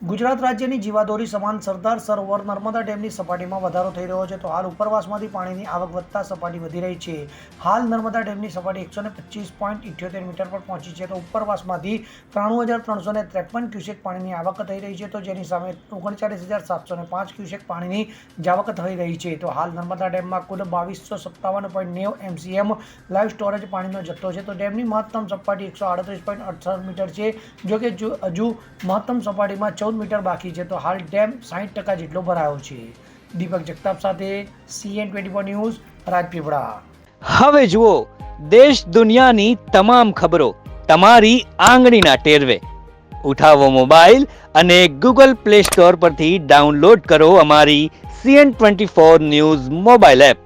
ગુજરાત રાજ્યની જીવાદોરી સમાન સરદાર સરોવર નર્મદા ડેમની સપાટીમાં વધારો થઈ રહ્યો છે, તો હાલ ઉપરવાસમાંથી પાણીની આવક વધતા સપાટી વધી રહી છે. હાલ નર્મદા ડેમની સપાટી એકસો ને પચીસ પોઈન્ટ ઇઠ્યોતેર મીટર પર પહોંચી છે, તો ઉપરવાસમાંથી ત્રાણું હજાર ત્રણસો ને ત્રેપન ક્યુસેક પાણીની આવક થઈ રહી છે, તો જેની સામે ઓગણચાલીસ હજાર સાતસો ને પાંચ ક્યુસેક પાણીની જાવક થઈ રહી છે. તો હાલ નર્મદા ડેમમાં કુલ બાવીસો સત્તાવન પોઈન્ટ નેવ એમસીએમ લાઈવ સ્ટોરેજ પાણીનો જથ્થો છે, તો ડેમની મહત્તમ સપાટી એકસો આડત્રીસ પોઈન્ટ અડસઠ મીટર છે જો કે હજુ મહત્તમ સપાટીમાં ચૌદ મીટર બાકી છે, તો હાલ ડેમ સાહીઠ ટકા જેટલો ભરાયો છે. દીપક જગતાપ સાથે CN twenty four news, Rajpipla. હવે જુઓ, દેશ દુનિયાની તમામ ખબરો તમારી આંગળીના ટેરવે. ઉઠાવો મોબાઈલ અને ગૂગલ પ્લે સ્ટોર પરથી ડાઉનલોડ કરો અમારી CN twenty four news mobile app.